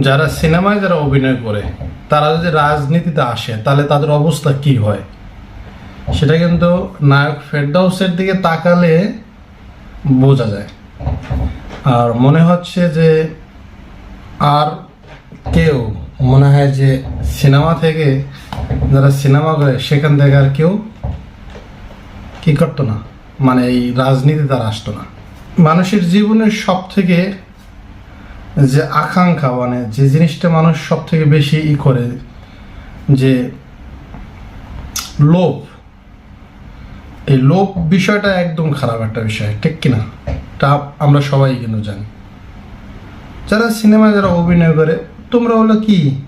যারা সিনেমায় যারা অভিনয় করে, তারা যদি রাজনীতিতে আসে, তাহলে তাদের অবস্থা কি হয়? সেটা কিন্তু নায়ক ফেরদাউসের দিকে তাকালে বোঝা যায়। আর মনে হচ্ছে যে আর কেউ, মনে হয় যে সিনেমা থেকে যারা সিনেমা করে, সেখান থেকে আর কেউ কি করতো না? মানে এই রাজনীতি তারা আসতো না। মানুষের জীবনের সব থেকে যে আকাঙ্ক্ষা মানে যে জিনিসটা মানুষ সব থেকে বেশি ই করে, যে লোভ, এই লোভ বিষয়টা একদম খারাপ একটা বিষয়, ঠিক কিনা তা আমরা সবাই কিন্তু জানি? যারা সিনেমায় যারা অভিনয় করে, তোমরা হলো কি?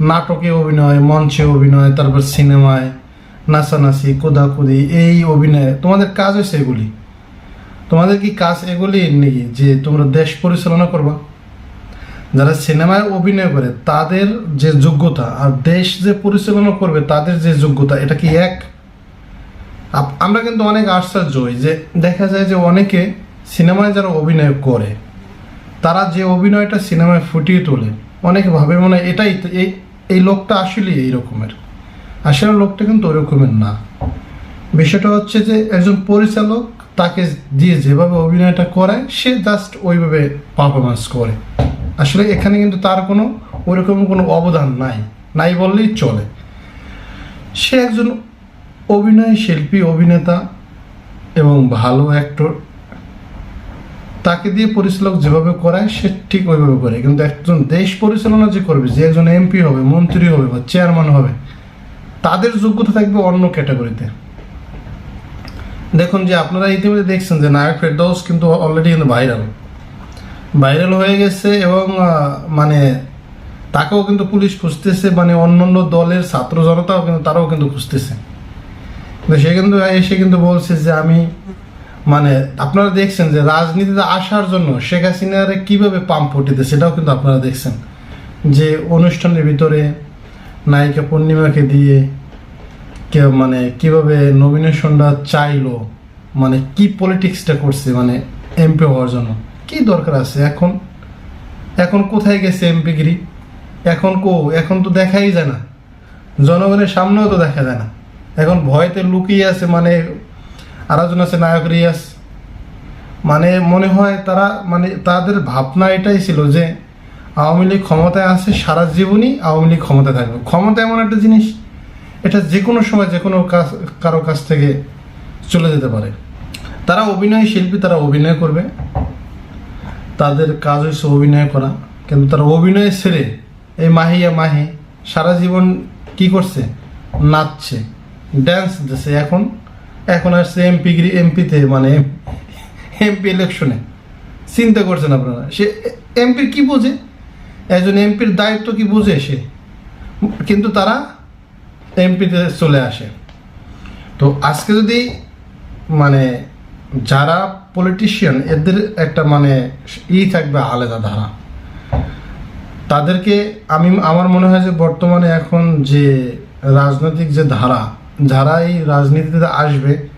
নাটকে অভিনয়, মঞ্চে অভিনয়, তারপর সিনেমায় নাচানাচি, কোদাকুদি, এই অভিনয়, তোমাদের কাজ হয়েছে এগুলি? তোমাদের কি কাজ এগুলি নাকি? যে তোমরা দেশ পরিচালনা করবা? যারা সিনেমায় অভিনয় করে, তাদের যে যোগ্যতা আর দেশ যে পরিচালনা করবে, তাদের যে যোগ্যতা, এটা কি এক? আমরা কিন্তু অনেক আশ্চর্য হই যে দেখা যায় যে অনেকে সিনেমায় যারা অভিনয় করে, তারা যে অভিনয়টা সিনেমায় ফুটিয়ে তোলে, অনেকে ভাবে মনে হয় এটাই এই এই লোকটা আসলে এই রকমের। আসলে লোকটা কিন্তু ওই রকমের না। বিষয়টা হচ্ছে যে একজন পরিচালক তাকে দিয়ে যেভাবে অভিনয়টা করায়, সে জাস্ট ওইভাবে পারফরমেন্স করে। আসলে এখানে কিন্তু তার কোনো ওইরকম কোনো অবদান নাই। নাই বললেই চলে। সে একজন অভিনয় শিল্পী, অভিনেতা এবং ভালো অ্যাক্টর তাকে দিয়ে পরিচালক যেভাবে করায়, সে ঠিক ওইভাবে করে। কিন্তু একজন দেশ পরিচালনা যে করবে, যে একজন এমপি হবে, মন্ত্রী হবে বা চেয়ারম্যান হবে, তাদের যোগ্যতা থাকবে অন্য ক্যাটাগরিতে দেখুন যে আপনারা ইতিমধ্যে দেখছেন যে নায়ক ফেরদৌস কিন্তু অলরেডি কিন্তু ভাইরাল ভাইরাল হয়ে গেছে এবং মানে তাকেও কিন্তু পুলিশ খুঁজতেছে মানে অন্য অন্য দলের ছাত্র জনতাও কিন্তু তারাও কিন্তু খুঁজতেছে। সে কিন্তু, এসে কিন্তু বলছে যে আমি মানে আপনারা দেখছেন যে রাজনীতিতে আসার জন্য শেখ হাসিনারে কীভাবে পাম্প ফুটিতে সেটাও কিন্তু আপনারা দেখছেন। যে অনুষ্ঠানের ভিতরে নায়িকা পূর্ণিমাকে দিয়ে কে মানে কীভাবে নমিনেশনটা চাইলো মানে কি পলিটিক্সটা করছে মানে এমপি হওয়ার জন্য। কি দরকার আছে? এখন এখন কোথায় গেছে এমপিগিরি এখন কো এখন তো দেখাই যায় না। জনগণের সামনেও তো দেখা যায় না। এখন ভয়তে লুকিয়ে আছে মানে আরেকজন আছে, নায়ক রিয়াস মানে মনে হয় তারা মানে তাদের ভাবনা এটাই ছিল যে আওয়ামী লীগ ক্ষমতায় আছে সারা জীবনই আওয়ামী লীগ ক্ষমতায় থাকবে। ক্ষমতা এমন একটা জিনিস, এটা যে কোনো সময় যে কোনো কাজ, কারও কাছ থেকে চলে যেতে পারে। তারা অভিনয় শিল্পী তারা অভিনয় করবে। তাদের কাজ হচ্ছে অভিনয় করা। কিন্তু তারা অভিনয় ছেড়ে এই মাহিয়া মাহি সারা জীবন কি করছে? নাচছে ড্যান্স দিচ্ছে এখন এখন আসছে এমপি এমপিতে মানে এমপি ইলেকশনে চিন্তা করছেন আপনারা? সে এমপির কি বোঝে? একজন এমপির দায়িত্ব কি বোঝে সে? কিন্তু তারা এমপিতে চলে আসে। তো আজকে যদি মানে যারা পলিটিশিয়ান এদের একটা মানে ই থাকবে আলাদা ধারা। তাদেরকে আমি, আমার মনে হয় যে বর্তমানে এখন যে রাজনৈতিক যে ধারা, যারা এই রাজনীতিতে আসবে,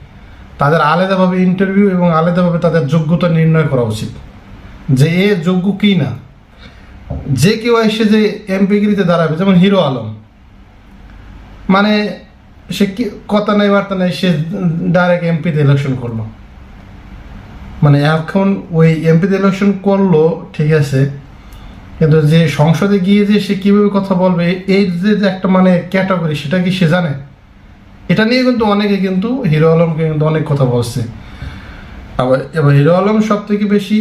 তাদের আলাদাভাবে ইন্টারভিউ এবং আলাদাভাবে তাদের যোগ্যতা নির্ণয় করা উচিত। যে এ যোগ্য কি না। যে কেউ এসে যে এমপিগিরিতে দাঁড়াবে, যেমন হিরো আলম। মানে সে কি, কথা নেই, বার্তা নেই, সে ডাইরেক্ট এমপিতে ইলেকশন করল। মানে এখন ওই এমপিতে ইলেকশন করল, ঠিক আছে, কিন্তু যে সংসদে গিয়ে যে সে কীভাবে কথা বলবে, এই যে একটা মানে ক্যাটাগরি সেটা কি সে জানে? এটা নিয়ে কিন্তু অনেকে কিন্তু হিরো আলমকে কিন্তু অনেক কথা বলছে। আবার, এবার হিরো আলম সব থেকে বেশি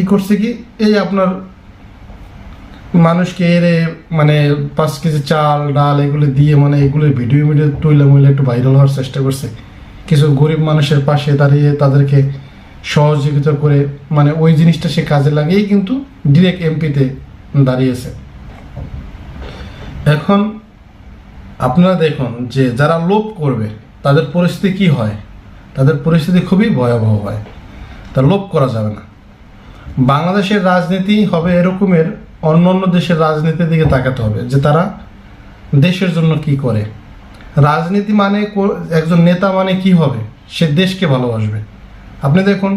ই করছে কি, এই আপনার মানুষকে এরে মানে পাঁচ কেজি চাল, ডাল এগুলো দিয়ে মানে এগুলো ভিডিও মিডিও তুইলে মুইলে একটু ভাইরাল হওয়ার চেষ্টা করছে। কিছু গরিব মানুষের পাশে দাঁড়িয়ে তাদেরকে সহযোগিতা করে মানে ওই জিনিসটা সে কাজে লাগিয়েই কিন্তু ডিরেক্ট এমপিতে দাঁড়িয়েছে। এখন আপনারা দেখুন যে যারা লোভ করবে, তাদের পরিস্থিতি কি হয়? তাদের পরিস্থিতি খুবই ভয়াবহ হয়। তা লোভ করা যাবে না। বাংলাদেশের রাজনীতি হবে এরকমের, অন্য অন্য দেশের রাজনীতির দিকে তাকাতে হবে যে তারা দেশের জন্য কি করে। রাজনীতি মানে একজন নেতা মানে কি হবে? সে দেশকে ভালোবাসবে। আপনি দেখুন,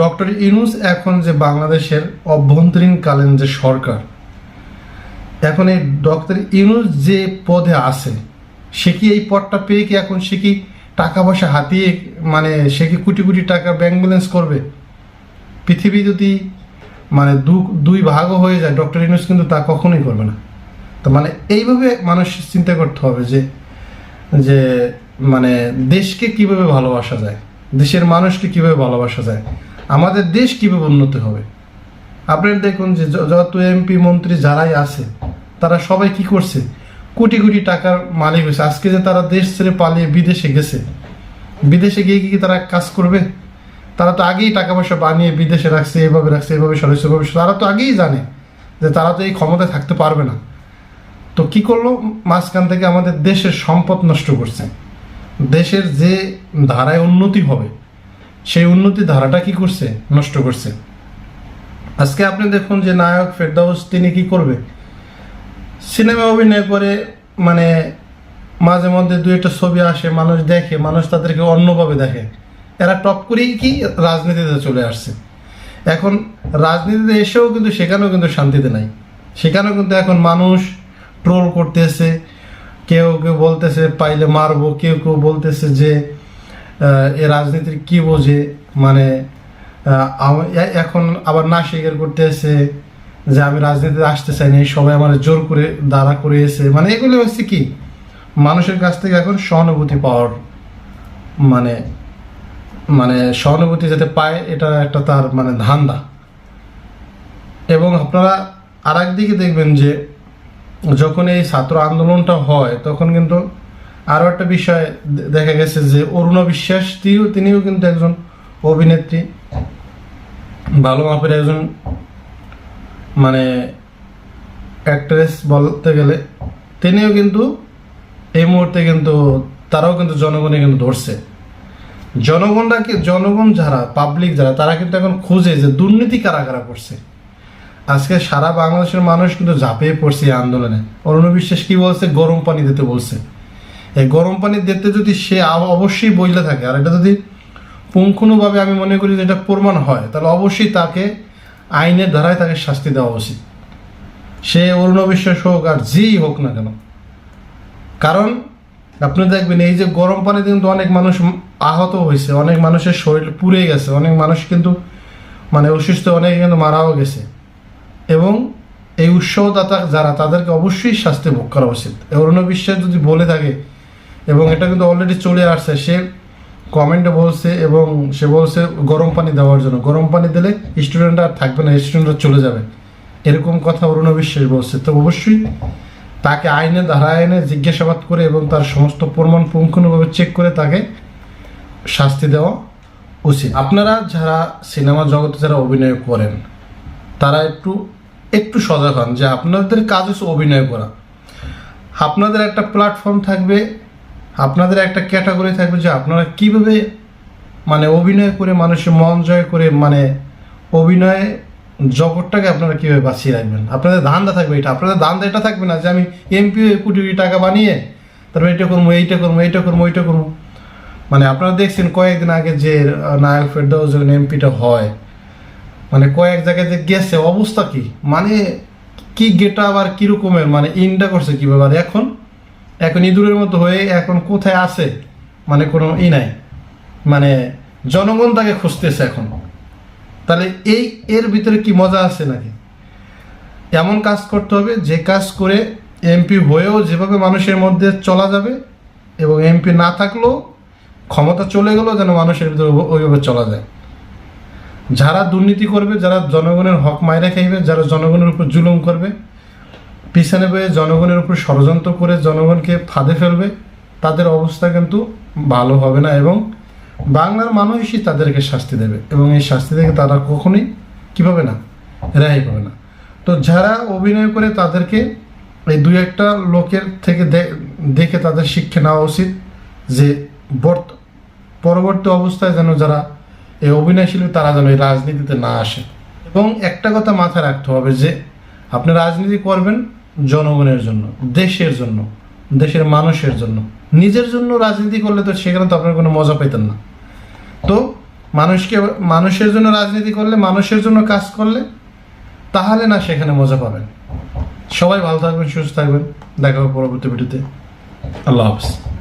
ডক্টর ইউনুস এখন যে বাংলাদেশের অভ্যন্তরীণকালীন যে সরকার, এখন এই ডক্টর ইউনুস যে পদে আছে, সে কি এই পদটা পেয়ে কি এখন সে কি টাকা পয়সা হাতিয়ে মানে সে কি কোটি কোটি টাকা ব্যাংক ব্যালেন্স করবে? পৃথিবী যদি মানে দু, দুই ভাগও হয়ে যায়, ডক্টর ইউনুস কিন্তু তা কখনোই করবে না। তো মানে এইভাবে মানুষ চিন্তা করতে হবে যে যে মানে দেশকে কীভাবে ভালোবাসা যায়। দেশের মানুষকে কীভাবে ভালোবাসা যায়? আমাদের দেশ কীভাবে উন্নতি হবে? আপনারা দেখুন যে যত এমপি মন্ত্রী যারাই আছে, তারা সবাই কি করছে? কোটি কোটি টাকার মালিক হয়েছে। আজকে যে তারা দেশ ছেড়ে পালিয়ে বিদেশে গেছে, বিদেশে গিয়ে কি তারা কাজ করবে? তারা তো আগেই টাকা পয়সা বানিয়ে বিদেশে রাখছে, এভাবে রাখছে, এভাবে সরাসরি এভাবে তারা তো আগেই জানে যে তারা তো এই ক্ষমতায় থাকতে পারবে না। তো কি করল? মাঝখান থেকে আমাদের দেশের সম্পদ নষ্ট করছে। দেশের যে ধারায় উন্নতি হবে, সেই উন্নতি ধারাটা কি করছে? নষ্ট করছে। আজকে আপনি দেখুন যে নায়ক ফেরদাউস তিনি কি করবে? সিনেমা অভিনয় করে মানে মাঝে মধ্যে দু একটা ছবি আসে, মানুষ দেখে, মানুষ তাদেরকে অন্যভাবে দেখে। এরা টপ করেই কি রাজনীতিতে চলে আসছে। এখন রাজনীতিতে এসেও কিন্তু সেখানেও কিন্তু শান্তিতে নাই। সেখানেও কিন্তু এখন মানুষ ট্রোল করতেছে কেউ কেউ বলতেছে পাইলে মারবো, কেউ কেউ বলতেছে যে এ রাজনীতির কি বোঝে? মানে এখন আবার না স্বীকার করতেছে যে আমি রাজনীতিতে আসতে চাই না সবাই আমার জোর করে দাঁড়া করে এসে মানে এগুলো হচ্ছে কি? মানুষের কাছ থেকে এখন সহানুভূতি পাওয়ার মানে মানে সহানুভূতি যাতে পায়, এটা একটা তার মানে ধান্দা। এবং আপনারা আর দিকে দেখবেন যে যখন এই ছাত্র আন্দোলনটা হয়, তখন কিন্তু আরও একটা বিষয় দেখা গেছে যে অরুণা বিশ্বাস তিনিও তিনিও কিন্তু একজন অভিনেত্রী। ভালো মাপের একজন মানে অ্যাক্ট্রেস বলতে গেলে। তিনিও কিন্তু এই মুহূর্তে কিন্তু তারাও কিন্তু জনগণে কিন্তু ধরছে। জনগণটাকে জনগণ যারা পাবলিক যারা, তারা কিন্তু এখন খুঁজে যে দুর্নীতি কারা কারা করছে। আজকে সারা বাংলাদেশের মানুষ কিন্তু ঝাঁপিয়ে পড়ছে এই আন্দোলনে। অরুণ বিশ্বাস কি বলছে? গরম পানি দিতে বলছে। এই গরম পানি দিতে যদি সে অবশ্যই বইলে থাকে, আর এটা যদি পুঙ্খানুভাবে আমি মনে করি যে এটা প্রমাণ হয়, তাহলে অবশ্যই তাকে আইনের ধারায় তাকে শাস্তি দেওয়া উচিত। সে অরুণ বিশ্বাস হোক আর যেই হোক না কেন। কারণ আপনি দেখবেন এই যে গরম পানিতে কিন্তু অনেক মানুষ আহত হয়েছে, অনেক মানুষের শরীর পুড়ে গেছে, অনেক মানুষ কিন্তু মানে অসুস্থ, অনেকে কিন্তু মারাও গেছে। এবং এই উৎসাহদাতা যারা, তাদেরকে অবশ্যই শাস্তি ভোগ করা উচিত। অরুণ বিশ্বাস যদি বলে থাকে, এবং এটা কিন্তু অলরেডি চলে আসছে, সে কমেন্টে বলছে এবং সে বলছে গরম পানি দেওয়ার জন্য। গরম পানি দিলে স্টুডেন্টরা আর থাকবে না স্টুডেন্টরা চলে যাবে। এরকম কথা অরুণ বিশ্বাস বলছে। তো অবশ্যই তাকে আইনে ধারা আইনে জিজ্ঞাসাবাদ করে এবং তার সমস্ত প্রমাণ পুঙ্খানুভাবে চেক করে তাকে শাস্তি দেওয়া উচিত। আপনারা যারা সিনেমা জগতে যারা অভিনয় করেন তারা একটু একটু সজাগ হন যে আপনাদের কাজ হচ্ছে অভিনয় করা। আপনাদের একটা প্ল্যাটফর্ম থাকবে, আপনাদের একটা ক্যাটাগরি থাকবে যে আপনারা কীভাবে মানে অভিনয় করে মানুষের মন জয় করে মানে অভিনয় জগৎটাকে আপনারা কীভাবে বাঁচিয়ে রাখবেন। আপনাদের ধান্দা থাকবে এটা। আপনাদের ধান্দা এটা থাকবে না যে আমি এমপি কোটি কোটি টাকা বানিয়ে তারপর এইটা করব এইটা করব এইটা করব ওইটা করব। মানে আপনারা দেখছেন কয়েকদিন আগে যে নায়ক ফেরদাউস যখন এমপিটা হয়। মানে কয়েক জায়গায় যে গেছে, অবস্থা কি? মানে কি গেটা আবার কিরকমের মানে ইনটা করছে কীভাবে? আর এখন? এখন ইঁদুরের মতো হয়ে এখন কোথায় আছে? মানে কোনো ই নাই। মানে জনগণ তাকে খুঁজতেছে এখন। তাহলে এই, এর ভিতরে কি মজা আছে নাকি? এমন কাজ করতে হবে, যে কাজ করে এমপি হয়েও যেভাবে মানুষের মধ্যে চলা যাবে এবং এমপি না থাকলেও ক্ষমতা চলে গেলেও যেন মানুষের ভিতরে ওইভাবে চলা যায়। যারা দুর্নীতি করবে, যারা জনগণের হক মাইরা খাইবে, যারা জনগণের উপর জুলুম করবে, পিছনে বয়ে জনগণের উপর ষড়যন্ত্র করে জনগণকে ফাঁদে ফেলবে, তাদের অবস্থা কিন্তু ভালো হবে না এবং বাংলার মানুষই তাদেরকে শাস্তি দেবে এবং এই শাস্তি থেকে তারা কখনোই কী পাবে না? রেহাই পাবে না। তো যারা অভিনয় করে তাদেরকে এই দু একটা লোকের থেকে দেখে তাদের শিক্ষা নেওয়া উচিত যে বর্ত, পরবর্তী অবস্থায় যেন যারা এই অভিনয়শীল তারা যেন এই রাজনীতিতে না আসে। এবং একটা কথা মাথায় রাখতে হবে যে, আপনি রাজনীতি করবেন জনগণের জন্য, দেশের জন্য, দেশের মানুষের জন্য। নিজের জন্য রাজনীতি করলে তো সেখানে তো আপনার কোনো মজা পেতেন না। তো মানুষকে, মানুষের জন্য রাজনীতি করলে, মানুষের জন্য কাজ করলে, তাহলে না সেখানে মজা পাবেন। সবাই ভালো থাকবেন, সুস্থ থাকবেন। দেখা হবে পরবর্তী ভিডিওতে। আল্লাহ হাফিজ।